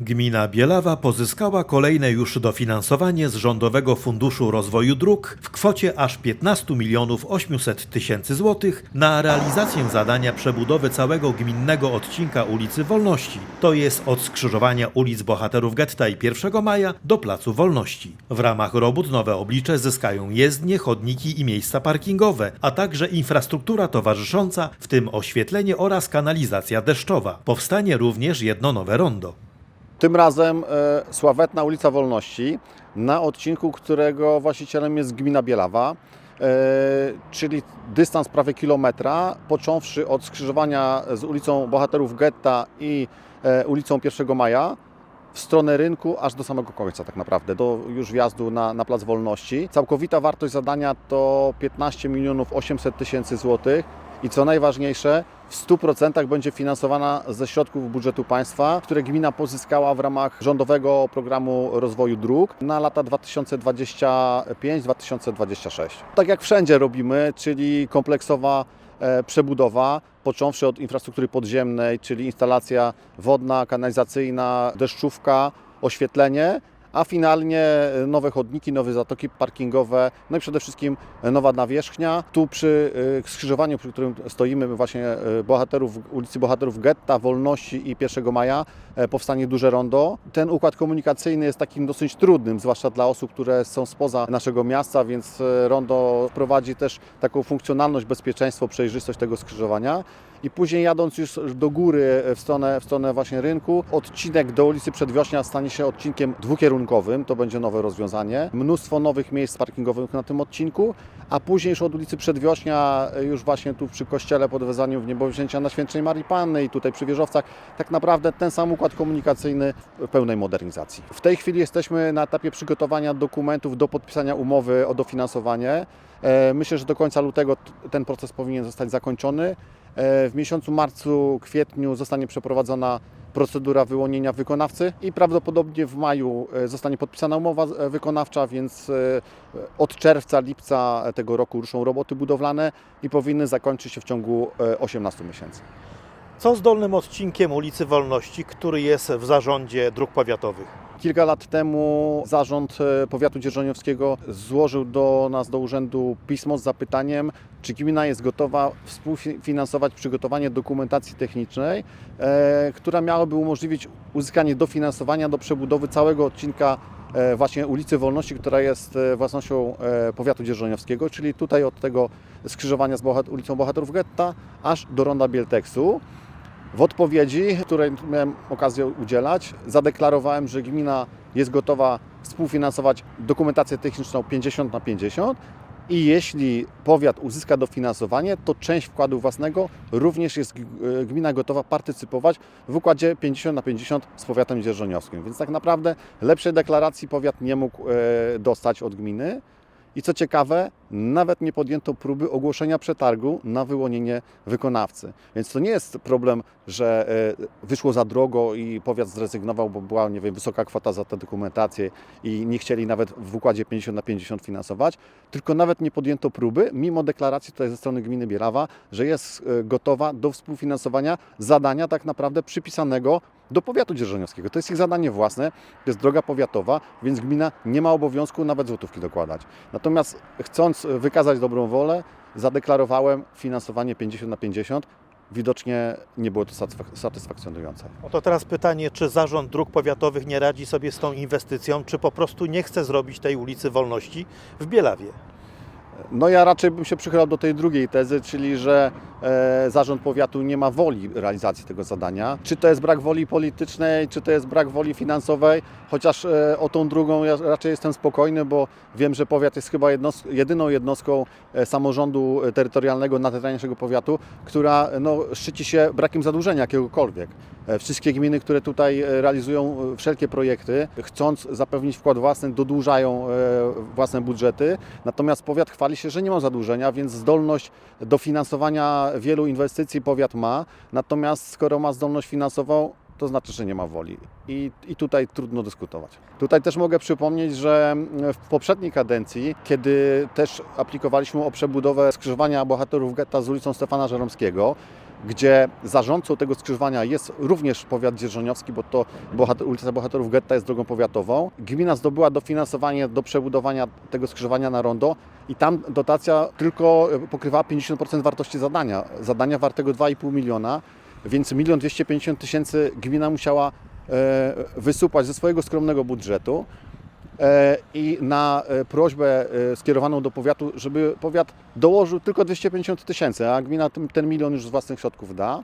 Gmina Bielawa pozyskała kolejne już dofinansowanie z Rządowego Funduszu Rozwoju Dróg w kwocie aż 15 milionów 800 tysięcy złotych na realizację zadania przebudowy całego gminnego odcinka ulicy Wolności, to jest od skrzyżowania ulic Bohaterów Getta i 1 Maja do Placu Wolności. W ramach robót nowe oblicze zyskają jezdnie, chodniki i miejsca parkingowe, a także infrastruktura towarzysząca, w tym oświetlenie oraz kanalizacja deszczowa. Powstanie również jedno nowe rondo. Tym razem e, sławetna ulica Wolności, na odcinku którego właścicielem jest gmina Bielawa, e, czyli dystans prawie kilometra, począwszy od skrzyżowania z ulicą Bohaterów Getta i e, ulicą 1 Maja w stronę rynku, aż do samego końca tak naprawdę, do już wjazdu na, na Plac Wolności. Całkowita wartość zadania to 15 milionów 800 tysięcy złotych i co najważniejsze, w 100% będzie finansowana ze środków budżetu państwa, które gmina pozyskała w ramach rządowego programu rozwoju dróg na lata 2025-2026. Tak jak wszędzie robimy, czyli kompleksowa e, przebudowa, począwszy od infrastruktury podziemnej, czyli instalacja wodna, kanalizacyjna, deszczówka, oświetlenie, a finalnie e, nowe chodniki, nowe zatoki parkingowe, no i przede wszystkim e, nowa nawierzchnia. Tu przy e, skrzyżowaniu, przy którym stoimy właśnie bohaterów, ulicy Bohaterów Getta, Wolności i 1 Maja powstanie duże rondo. Ten układ komunikacyjny jest takim dosyć trudnym, zwłaszcza dla osób, które są spoza naszego miasta, więc rondo wprowadzi też taką funkcjonalność, bezpieczeństwo, przejrzystość tego skrzyżowania. I później jadąc już do góry w stronę, w stronę właśnie rynku, odcinek do ulicy Przedwiośnia stanie się odcinkiem dwukierunkowym, to będzie nowe rozwiązanie. Mnóstwo nowych miejsc parkingowych na tym odcinku, a później już od ulicy Przedwiośnia, już właśnie tu przy kościele pod wezwaniem w Niebowzięcia na Świętej Marii Panny i tutaj przy wieżowcach, tak naprawdę ten sam układ komunikacyjny w pełnej modernizacji. W tej chwili jesteśmy na etapie przygotowania dokumentów do podpisania umowy o dofinansowanie. E, Myślę, że do końca lutego ten proces powinien zostać zakończony. E, W miesiącu marcu, kwietniu zostanie przeprowadzona procedura wyłonienia wykonawcy i prawdopodobnie w maju e, zostanie podpisana umowa e, wykonawcza, więc od czerwca, lipca tego roku ruszą roboty budowlane i powinny zakończyć się w ciągu e, 18 miesięcy. Co z dolnym odcinkiem ulicy Wolności, który jest w zarządzie dróg powiatowych? Kilka lat temu zarząd e, powiatu dzierżoniowskiego złożył do nas, do urzędu pismo z zapytaniem, czy gmina jest gotowa współfinansować przygotowanie dokumentacji technicznej, e, która miałaby umożliwić uzyskanie dofinansowania do przebudowy całego odcinka e, właśnie ulicy Wolności, która jest e, własnością e, powiatu dzierżoniowskiego, czyli tutaj od tego skrzyżowania z Bohat- ulicą Bohaterów Getta aż do ronda Bielteksu. W odpowiedzi, której miałem okazję udzielać, zadeklarowałem, że gmina jest gotowa współfinansować dokumentację techniczną 50 na 50 i jeśli powiat uzyska dofinansowanie, to część wkładu własnego również jest e, gmina gotowa partycypować w układzie 50 na 50 z powiatem dzierżoniowskim. Więc tak naprawdę lepszej deklaracji powiat nie mógł e, dostać od gminy. I co ciekawe, nawet nie podjęto próby ogłoszenia przetargu na wyłonienie wykonawcy. Więc to nie jest problem, że e, wyszło za drogo i powiat zrezygnował, bo była nie wiem, wysoka kwota za tę dokumentację i nie chcieli nawet w układzie 50 na 50 finansować, tylko nawet nie podjęto próby, mimo deklaracji tutaj ze strony gminy Bielawa, że jest e, gotowa do współfinansowania zadania tak naprawdę przypisanego do powiatu dzierżoniowskiego. To jest ich zadanie własne, to jest droga powiatowa, więc gmina nie ma obowiązku nawet złotówki dokładać. Natomiast chcąc wykazać dobrą wolę, zadeklarowałem finansowanie 50 na 50. Widocznie nie było to satysfak- satysfakcjonujące. Oto teraz pytanie, czy zarząd dróg powiatowych nie radzi sobie z tą inwestycją, czy po prostu nie chce zrobić tej ulicy Wolności w Bielawie? No ja raczej bym się przychylał do tej drugiej tezy, czyli że e, zarząd powiatu nie ma woli realizacji tego zadania. Czy to jest brak woli politycznej, czy to jest brak woli finansowej, chociaż e, o tą drugą ja raczej jestem spokojny, bo wiem, że powiat jest chyba jednos- jedyną jednostką e, samorządu terytorialnego na terenie naszego powiatu, która no, szczyci się brakiem zadłużenia jakiegokolwiek. E, Wszystkie gminy, które tutaj e, realizują e, wszelkie projekty, chcąc zapewnić wkład własny, dodłużają własne budżety. Natomiast powiat chwali się, że nie ma zadłużenia, więc zdolność do finansowania wielu inwestycji powiat ma. Natomiast skoro ma zdolność finansową, to znaczy, że nie ma woli. I, I tutaj trudno dyskutować. Tutaj też mogę przypomnieć, że w poprzedniej kadencji, kiedy też aplikowaliśmy o przebudowę skrzyżowania bohaterów getta z ulicą Stefana Żeromskiego, gdzie zarządcą tego skrzyżowania jest również powiat dzierżoniowski, bo to bohat- ulica Bohaterów Getta jest drogą powiatową. Gmina zdobyła dofinansowanie do przebudowania tego skrzyżowania na rondo i tam dotacja tylko e, pokrywała 50% wartości zadania. Zadania wartego 2,5 miliona, więc 1 250 tysięcy gmina musiała e, wysupłać ze swojego skromnego budżetu. E, i na e, prośbę e, skierowaną do powiatu, żeby powiat dołożył tylko 250 tysięcy, a gmina ten milion już z własnych środków da.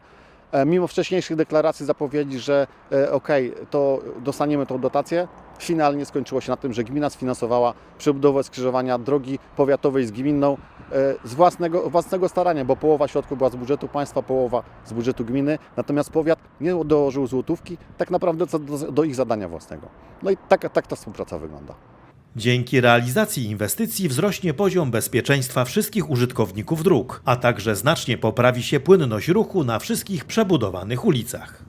Mimo wcześniejszych deklaracji, zapowiedzi, że okej, to dostaniemy tą dotację, finalnie skończyło się na tym, że gmina sfinansowała przebudowę skrzyżowania drogi powiatowej z gminną z własnego, własnego starania, bo połowa środków była z budżetu państwa, połowa z budżetu gminy, natomiast powiat nie dołożył złotówki tak naprawdę do, do ich zadania własnego. No i tak, tak ta współpraca wygląda. Dzięki realizacji inwestycji wzrośnie poziom bezpieczeństwa wszystkich użytkowników dróg, a także znacznie poprawi się płynność ruchu na wszystkich przebudowanych ulicach.